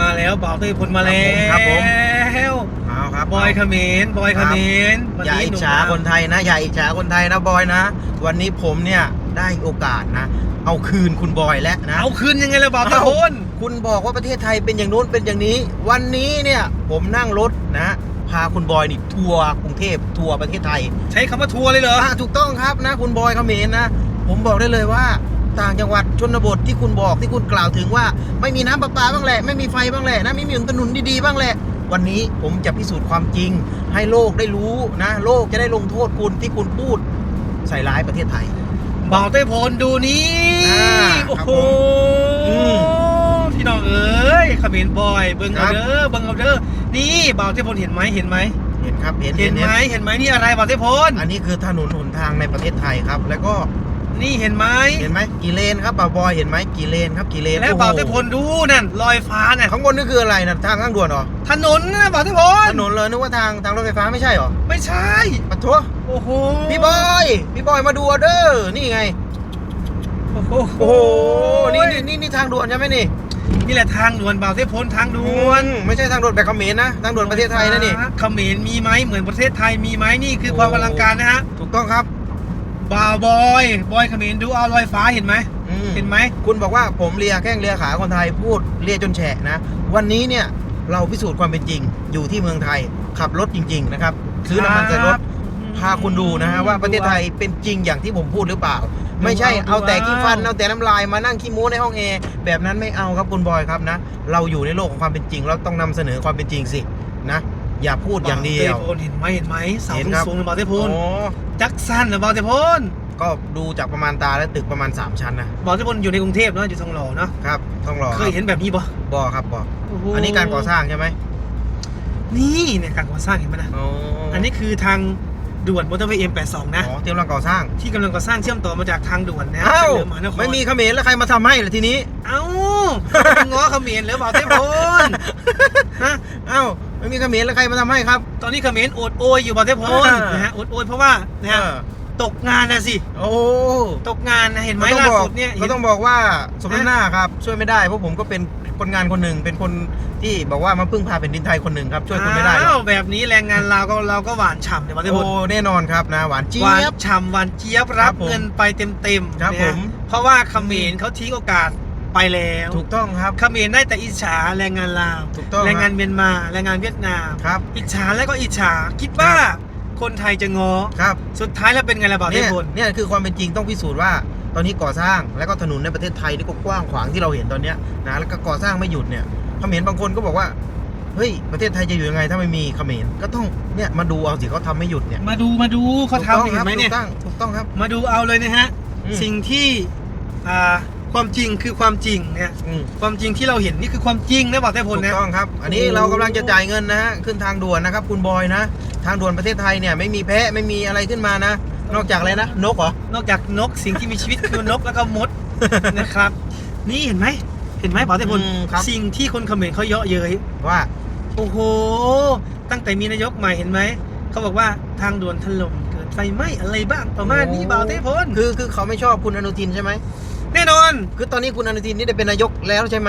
มาแล้วบ่าวเต้ยพลมาแล้วครับผมเอาครับบอยเขมรบอยเขมรวันอย่านี้อิจหนุ่มฉาคนไทยนะอย่าอิจฉาคนไทยนะบอยนะ วันนี้ผมเนี่ยได้โอกาสนะ เอาคืนคุณบอยแล้วนะเอาคืนยังไงล่ะบ่าวเต้ยเอ้าพลคุณบอกว่าประเทศไทยเป็นอย่างนู้นเป็นอย่างนี้ วันนี้เนี่ยผมนั่งรถนะพาคุณบอยนี่ทัวร์กรุงเทพทัวร์ประเทศไทย ใช้คำว่าทัวร์เลยเหรออะถูกต้องครับนะ คุณบอยเขมรนะ ผมบอกได้เลยว่า ต่างจังหวัดชนบทที่คุณบอกที่คุณกล่าวถึงว่า ไม่มีน้ำประปาบ้างแหละ ไม่มีไฟบ้างแหละนะไม่มีถนนดีๆบ้างแหละ วันนี้ผมจะพิสูจน์ความจริง ให้โลกได้รู้นะ โลกจะได้ลงโทษคุณที่คุณพูดใส่ร้ายประเทศไทย บ่าวเต้ยพลดูนี่อ่าโอ้ครับโหผมอืมพี่น้องเอ้ยเขมรบอยเบิ่งครัเอาบเด้อเบิ่งเอาเด้อนี่บ่าวเต้ยพลเห็นไหมเห็นไหมเห็นครับเห็นเห็นไหมเห็นไหมนี่อะไรบ่าวเต้ยพล อันนี้คือถนนหนทางในประเทศไทยครับ แล้วก็ นี่เห็นไหมเห็นไหมกี่เลนครับบ่าวบอยเห็นไหมกี่เลนครับกี่เลนแล้วโอ้โหบ่าวเต้ยพลดูนั่นลอยฟ้าน่ะข้างบนนี่คืออะไรนะทางข้างด่วนเหรอถนนนะบ่าวเต้ยพลถนนเลยนึกว่าทางทางรถไฟฟ้าไม่ใช่เหรอไม่ใช่ปะทัวโอ้โหพี่บอยพี่บอยมาดูออเดอร์นี่ไงโอ้โหโอ้โหนี่นี่นี่นี่ทางด่วนใช่ไหมนี่นี่แหละทางด่วนบ่าวเต้ยพลทางด่วนอืมไม่ใช่ทางด่วนแบบเขมรนะทางด่วนประเทศไทยนะนี่เขมรมีไหมเหมือนประเทศไทยมีไหมนี่คือความอลังการนะฮะถูกต้องครับ บ่าวบอยบอยเขมรดูเอาลอยฟ้าเห็นไหมอืมเห็นไหมคุณบอกว่าผมเลียแข้งเลียขาคนไทยพูดเลียจนแฉะนะ วันนี้เนี่ยเราพิสูจน์ความเป็นจริง อยู่ที่เมืองไทยขับรถจริง ๆ นะครับ ซื้อน้ำมันใส่รถ พาคุณดูนะฮะว่าประเทศไทยเป็นจริงอย่างที่ผมพูดหรือเปล่า ไม่ใช่เอาแต่ขี้ฟันเอาแต่น้ำลายมานั่งขี้มูในห้องแอร์แบบนั้นไม่เอาครับคุณบอยครับนะ เราอยู่ในโลกของความเป็นจริง เราต้องนำเสนอความเป็นจริงสินะ อย่าพูดอย่างเดียวบ่าวเต้พลเห็นไหมเห็นไหมเสาเห็นครับ สูงๆเลยบ่าวเต้พลอ๋อจักสันหรือบ่าวเต้พลก็ดูจากประมาณตาแล้วตึกประมาณ 3 ชั้นนะบ่าวเต้พลอยู่ในกรุงเทพเนาะอยู่ทองหล่อเนาะครับต้องรอเคยเห็นแบบนี้ปะบอครับบอโโหอันนี้การก่อสร้างใช่ไหมนี่เนี่ยการก่อสร้างเห็นไหมนะอ๋ออันนี้คือทางด่วนมอเตอร์เวย์เอ็มแปดสองนะอ๋อเตรียมรังก่อสร้างที่กำลังก่อสร้างเชื่อมต่อมาจากทางด่วนนะอ้าวทงเดินมหานครไม่มีเขมรแล้วใครมาทำให้ล่ะทีนี้ เอ้าไปง้อเขมรหรือบ่าวเต้พลฮะอ้าว ไม่มีเขมรแล้วใครมาทำให้ครับ ตอนนี้เขมรโอดโอยอยู่บ่าวเต้พลอ่านนะฮะโอดโอยเพราะว่านะฮะเออตกงานนะสิ โอ้ตกงานนะเห็นไหมก็ต้อล่างบอกสุดเนี่ยก็เห็นต้องบอกว่าสมน้ำหน้าครับ ช่วยไม่ได้เพราะผมก็เป็นคนงานคนหนึ่งเป็นคนที่บอกว่ามาพึ่งพาแผ่นดินไทยคนหนึ่งครับช่วยคุณไม่ได้หรอ้าอวกแบบนี้แรงงานเราก็เราก็หวานฉ่ำเนี่ยบ่าวเต้พโอ้ลแน่นอนครับนะหวานเจี๊หวานยบฉ่ำหวานเจี๊ยบครัรับบผมเงินไปเต็มๆครับนะฮะผมเพราะว่าเขมรเขาทิ้งโอกาส ไปแล้ว ถูกต้องครับเขมรได้แต่อิจฉาแรงงานลาวถูกต้องแรงงานครับเมียนมาแรงงานเวียดนามครับอิจฉาแล้วก็อิจฉาคิดว่าคนไทยจะงอครับสุดท้ายแล้วเป็นไงล่ะบ่าวเทเนี่ยพลเนี่ยคือความเป็นจริงต้องพิสูจน์ว่าตอนนี้ก่อสร้างแล้วก็ถนนในประเทศไทยนี่ก็กว้างขวางที่เราเห็นตอนเนี้ยนะแล้วก็ก่อสร้างไม่หยุดเนี่ยเขมรบางคนก็บอกว่าเฮ้ยประเทศไทยจะอยู่ยังไงถ้าไม่มีเขมรก็ต้องเนี่ยมาดูเอาสิเขาทำไม่หยุดเนี่ยมาดูมาดูเขาถูกต้องทำเห็คนรับไหมเนี่ยถูกต้องถูกต้องครับ มาดูเอาเลยนะฮะอืมสิ่งที่อ่า ความจริงคือความจริงเนี่ยอืมความจริงที่เราเห็นนี่คือความจริงนะบ่าวเทพลถูกนะ ต้องครับ อันนี้โอ้เรากำลังจะจ่ายเงินนะฮะขึ้นทางด่วนนะครับคุณบอยนะ ทางด่วนประเทศไทยเนี่ยไม่มีแพะไม่มีอะไรขึ้นมานะ นอกจากอะไรนะนกเหรอ นอกจากนกสิ่งที่มีชีวิตคือนกแล้วก็มด นะครับ นี่เห็นไหมเห็นไหมบ่าวเทพลอืมครับ สิ่งที่คนเขมรเขาเยาะเย้ย ว่า โอ้โห ตั้งแต่มีนายกใหม่เห็นไหม เขาบอกว่าทางด่วนถล่มเกิดไฟไหม้อะไรบ้างประมาณนี้บ่าวเทพลคือคือเขาไม่ชอบคุณอนุทินใช่ไหมแน่นอน คือตอนนี้คุณอนุทินนี่ได้เป็นนายกแล้วใช่ไหม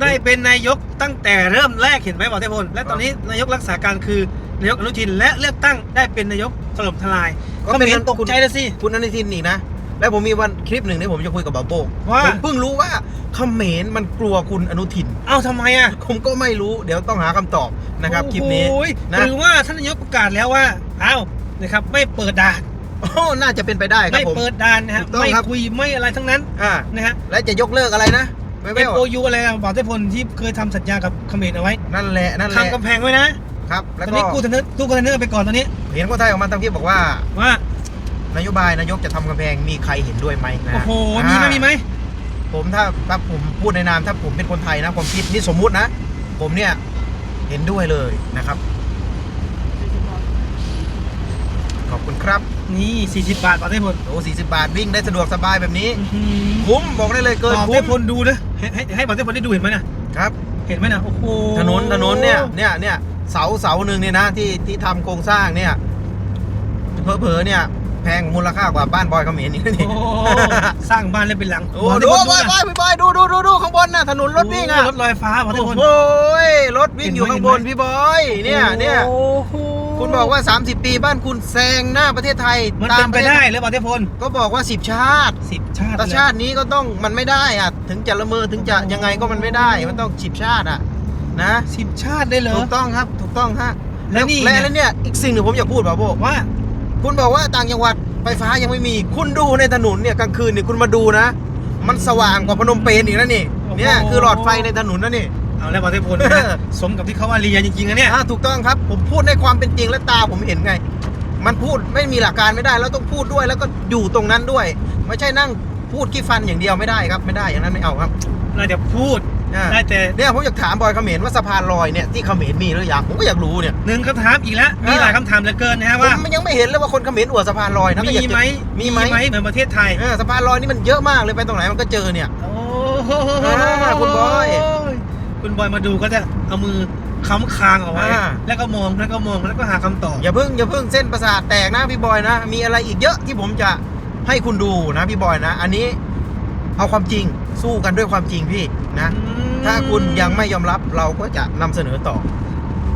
ได้เป็นนายกตั้งแต่เริ่มแรกเห็นไหมบ่าวเทพลและตอนนี้นายกรักษาการคือนายกอนุทินและเลือกตั้งได้เป็นนายกถล่มทลายก็ก็เป็นเป็นตกใจแล้วสิคุณอนุทินอีกนะ แล้วผมมีวันคลิปหนึ่งที่ผมจะคุยกับบาโบว่าผมเพิ่งรู้ว่าเขมรมันกลัวคุณอนุทิน เอ้าทำไมอะผมก็ไม่รู้เดี๋ยวต้องหาคำตอบนะครับคลิปนี้โอ้ยนะหรือว่าท่านนายกประกาศแล้วว่าเอ้านะครับไม่เปิดด่าน โอ้น่าจะเป็นไปได้ครับไม่ผม เปิดด่านนะฮะถูกต้องไม่ครับ คุยไม่อะไรทั้งนั้นอ่านะฮะและจะยกเลิกอะไรนะไม่เป็นไม่โอยูอะไรนะบ่าวเทพลที่เคยทำสัญญากับเขมรเอาไว้นั่นแหละนั่นแหละทำกำแพงไว้นะครับ ตแล้วอนก็นี้กู้คอนเทนเนอร์ตู้คอนเทนเนอร์ไปก่อนตอนนี้เห็นคนไทยออกมาทำคลิปบอกว่า ว่านโยบายนายกจะทำกำแพงมีใครเห็นด้วยไหมนะโอ้โหมีไหมอ่ามีไหมผมถ้าถ้าผมพูดในนามถ้าผมเป็นคนไทยนะผมคิดนี่สมมุตินะ ผมเนี่ยเห็นด้วยเลยนะครับ ขอบคุณครับ นี่40บาทบาทได้ผลโอ้สี่สิบบาทวิ่งได้สะดวกสบายแบบนี้อื้อหือคุ้มบอกได้เลยเกินบาทคุ้ได้มผลดูนะให้ให้ให้บาทได้ผลได้ดูเห็นไหมนะครับ เห็นไหมนะโอ้โหถนนถนนเนี่ยเนี่ยเนี่ยเสาเสาหนึ่งเนี่ยนะที่ที่ทำโครงสร้างเนี่ยเผลอๆเนี่ยแพงมูลค่ากว่าบ้านบอยเขมรนี่นี่โอ้สร้างบ้านเลยเป็นหลังโอ้ดูบอยบอยพี่บอยดูดูดูดูข้างบนน่ะถนนรถวิ่งอะรถลอยฟ้าบอกทุกคนโอ้ยรถวิ่งอยู่ข้างบนพี่บอยเนี่ยเนี่ยโอ้โห คุณบอกว่า 30 ปีบ้านคุณแซงหน้าประเทศไทยมันตาเป็นไประทศได้หรือเปล่าเทพลก็บอกว่า 10 ชาติสิบชาติแต่ชาตินี้ก็ต้องมันไม่ได้อะถึงจะละเมอถึงจะยังไงก็มันไม่ได้ มันต้องสิบชาติอะนะสิบชาติได้เหรอถูกต้องครับถูกต้องฮะแล้วนี่และไงแล้วเนี่ยอีกสิ่งหนึ่งผมอยากพูดป่ะโบว่า คุณบอกว่าต่างจังหวัดไฟฟ้ายังไม่มี คุณดูในถนนเนี่ยกลางคืนเนี่ยคุณมาดูนะ มันสว่างกว่าพนมเปญอีกนะนี่เนี่ยคือหลอดไฟในถนนนะนี่ เอาแล้วบอกเทพลเออนะสมกับที่เขาว่าเรียนจริงๆนะเนี่ยอ่าถูกต้องครับ ผมพูดในความเป็นจริงและตาผมเห็นไง มันพูดไม่มีหลักการไม่ได้แล้วต้องพูดด้วยแล้วก็อยู่ตรงนั้นด้วย ไม่ใช่นั่งพูดขี้ฟันอย่างเดียวไม่ได้ครับ ไม่ได้อย่างนั้นไม่เอาครับ น่าจะพูดอ่าได้แต่เนี่ยผมอยากถามบอยเขมรว่าสะพานลอยเนี่ยที่เขมรมีหรือยังผมก็อยากรู้เนี่ยหนึ่งคำถามอีกแล้วมีเออหลายคำถามเหลือเกินนะฮะผว่ามยังไม่เห็นเลยว่าคนเขมรอวดสะพานลอยนะก็อยากมีจะไหมมีไหมเหมือนประเทศไทยเออสะพานลอยนี่มันเยอะมากเลยไปตรงไหนมันก็เจอเนี่ยโอ้โหอ่าคุณบอย คุณบอยมาดูก็จะเอามือค้ำคางเอาไว้อ่า แล้วก็มองแล้วก็มองแล้วก็หาคำตอบอย่าเพิ่งอย่าเพิ่งเส้นประสาทแตกนะพี่บอยนะ มีอะไรอีกเยอะที่ผมจะให้คุณดูนะพี่บอยนะ อันนี้เอาความจริงสู้กันด้วยความจริงพี่นะ ถ้าคุณยังไม่ยอมรับเราก็จะนำเสนอต่อ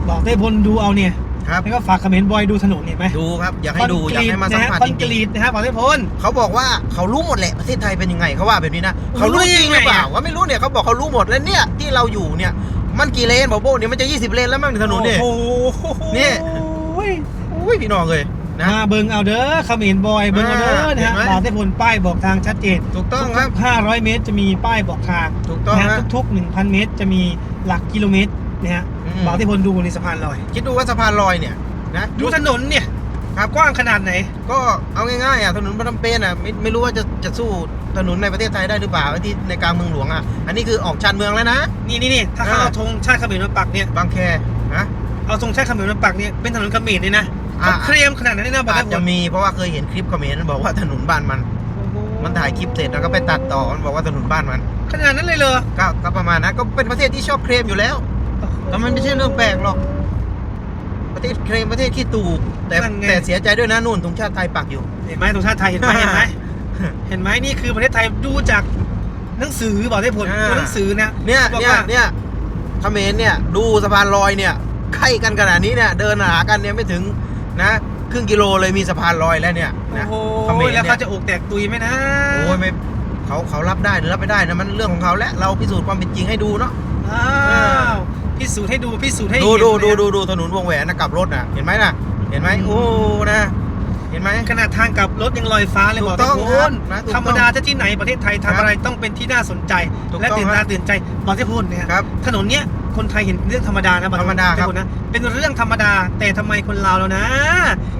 บอกได้พลดูเอาเนี่ย ครับแล้วก็ฝากคอมเมนต์บอยดูถนนเห็นไหมดูครับ อยากให้ดูอยากให้มาสัมผัสคอนจกริงรีตนะฮะบอกได้พลๆเขาบอกว่าเขารู้หมดแหละประเทศไทยเป็นยังไงเขาว่าแบบนี้นะรู้เขารู้จริงหรือเปล่าได้ไงอะว่าไม่รู้เนี่ยเขาบอกเขารู้หมดแล้วเนี่ยที่เราอยู่เนี่ยมันกี่เลนบอกโบเนี่ยมันจะ 20 เลนแล้วมั้งในถนนเนี่ยโอ้โหเนี่ยอุ้ยอุ้ยพี่น้องเลยนะมาเบิงเอาเด้อคอมเมนต์บอย เบิงเอาเด้อนะฮะเห็นไหมบอกได้พลป้ายบอกทางชัดเจน ถูกต้องครับ 500 เมตรจะมีป้ายบอกทาง ถูกต้องนะฮะฮะทุกๆ 1,000 เมตรจะมีหลักกิโลเมตร นะฮะอืมบอกได้พลดูบนสะพานลอย คิดดูว่าสะพานลอยเนี่ยนะดูถนนเนี่ยครับกว้างขนาดไหน ก็เอาง่ายๆอะถนนพนมเปญอะไม่ไม่รู้ว่าจะจะสู้ถนนในประเทศไทยได้หรือเปล่าไอ้ที่ในกลางเมืองหลวงอะอันนี้คือออกชานเมืองแล้วนะ นี่นี่นี่ถ้าเขาอ่า เอาธงชาติเขมรมาปักเนี่ยบางแคนะ เอาธงชาติเขมรมาปักเนี่ยเป็นถนนเขมรเลยนะอ่า เขาเคลมขนาดนั้นเลยนะบอกอาได้จพจะลมีเพราะว่าเคยเห็นคลิปคอมเมนต์บอกว่าถนนบ้านมัน มันถ่ายคลิปเสร็จแล้วก็ไปตัดต่อมันบอกว่าถนนบ้านมันขนาดนั้นเลยเหรอก็ก็ประมาณนั้นก็เป็นประเทศที่ชอบเคลมอยู่แล้ว แต่มันไม่ใช่เรื่องแปลกหรอก ประเทศเคลมประเทศขี้ตูแต่นั่นไง แต่เสียใจด้วยนะนู่นธงชาติไทยปักอยู่ เห็นไหมธงชาติไทยเห็นไหมเห็นไหม เห็นไหมนี่คือประเทศไทยดูจากหนังสือบอกได้ผลอ่า ตัวหนังสือนะเนี่ยบอกเนี่ยว่าเนี่ยเขมรเนี่ย ดูสะพานลอยเนี่ยใกล้กันขนาดนี้เนี่ย เดินหากันเนี่ยไม่ถึงนะครึ่งกิโลเลยมีสะพานลอยแล้วเนี่ยโอ้นะโหเขมรแล้วเนี่เขายจะอกแตกตุยไหมนะโอ้ยไม่เขาเขารับได้หรือรับไม่ได้นะมันเรื่องของเขาและเราพิสูจน์ความเป็นจริงให้ดูเนาะ อ้าว พิสูจน์ให้ดูพิสูจน์ให้ดูเห็นดูเลยดูนะดูดูถนนวงแหวนนะกลับรถนะเห็นไหมนะเห็นไหมอืมโอ้นะ เห็นไหม ขนาดทางกลับรถยังลอยฟ้าเลยถูบอกกต้องทุกคครับนนะถูกต้องธรรมดาจะที่ไหนประเทศไทยครับทำอะไรต้องเป็นที่น่าสนใจ ถูกและต้องตื่นครัตาบตื่นใจบอกที่พูดเนี่ยครับถนนเนี้ยคนไทยเห็นเรื่องธรรมดานะอกธรรมดาครับ ทุกนนะเป็นเรื่องธรรมดาแต่ทำไมคนลาวแล้วนะ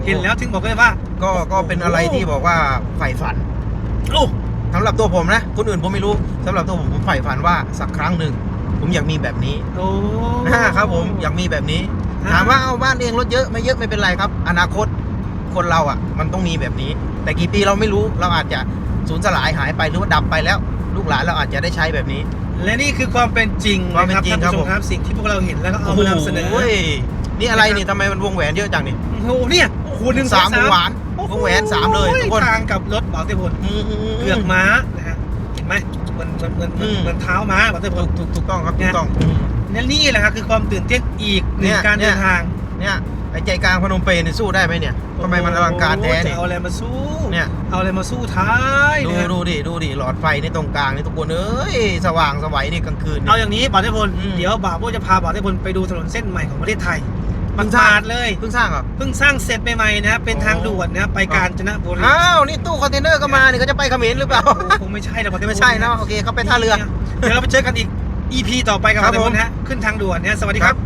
เห็นแล้วถึงบอกเลยว่า ก็ก็เป็นอะไรที่บอกว่าใฝ่ฝันโอ้ สำหรับตัวผมนะ คนอื่นผมไม่รู้สำหรับตัวผมผมใฝ่ฝันว่าสักครั้งหนึ่ง ผมอยากมีแบบนี้โอ้ครับผมอยากมีแบบนี้อ่าถามว่าเอาบ้านเองรถเยอะไม่เยอะไม่เป็นไรครับ อนาคตคนเราอะ มันต้องมีแบบนี้ แต่กี่ปีเราไม่รู้เราอาจจะสูญสลายหายไปหรือว่าดับไปแล้ว ลูกหลานเราอาจจะได้ใช้แบบนี้ และนี่คือความเป็นจริงความเป็นจริงนะท่านผู้ชครับผมมครับสิ่งที่พวกเราเห็นแล้วก็เอามานำเสนอโอ้ยนี่อะไรนี่ทำไมมันวงแหวนเยอะจังนี่โอ้โหเนี่ยโอ้โหหนึ่งสามวงหวานโอ้โวงแหวนสามเลยทุกคนทางกับรถบอกเตพลอืมอืมอืมเกือกม้านะฮะเห็นไหม เหมือนเหมือนเหมือนอืม เหมือนเท้าม้าบอกเตพถูลกถูกถูกต้องครับถูกต้องอืมและนี่แหละครับคือความตื่นเต้นอีกหนึ่เนี่งยการเนี่เดิย นทางเนี่ยไอ้ใจกลางพนมเปญเนี่ยสู้ได้ไหมเนี่ยทำไมมันอลังการแท้โอ้จะเนี่ยเอาอะไรมาสู้เนี่ย เอาอะไรมาสู้ท้ายดูนะฮะดูดิดูดิหลอดไฟในตรงกลางนี่ทุกคนเอ้ยสว่างสวัยนี่กลางคืนเอาเนี่ย อย่างนี้บอกเตพลอืม เดี๋ยวบ่าวโบจะพาบอกเตพลไปดูถนนเส้นใหม่ของประเทศไทยเพิ่ มันงสร้างขาดเลยเพิ่งสร้างเหรอเพิ่งสร้างเสร็จใหม่ๆนะเป็นอ๋อทางด่วนนะไปกาญจนบุรีอ้าวนี่ตู้คอนเทนเนอร์ก็มานี่เขาจะไปเขมรหรือเปล่าโอ้คงไม่ใช่นะบอกเตพลไม่ใช่เนอะโอเคเขาไปท่าเรือเดี๋ยวเราไปเจอกันอีก EP ต่อไปกับครับเราผมนะฮะขึ้นทางด่วนเนี่ยสวัสดีครับ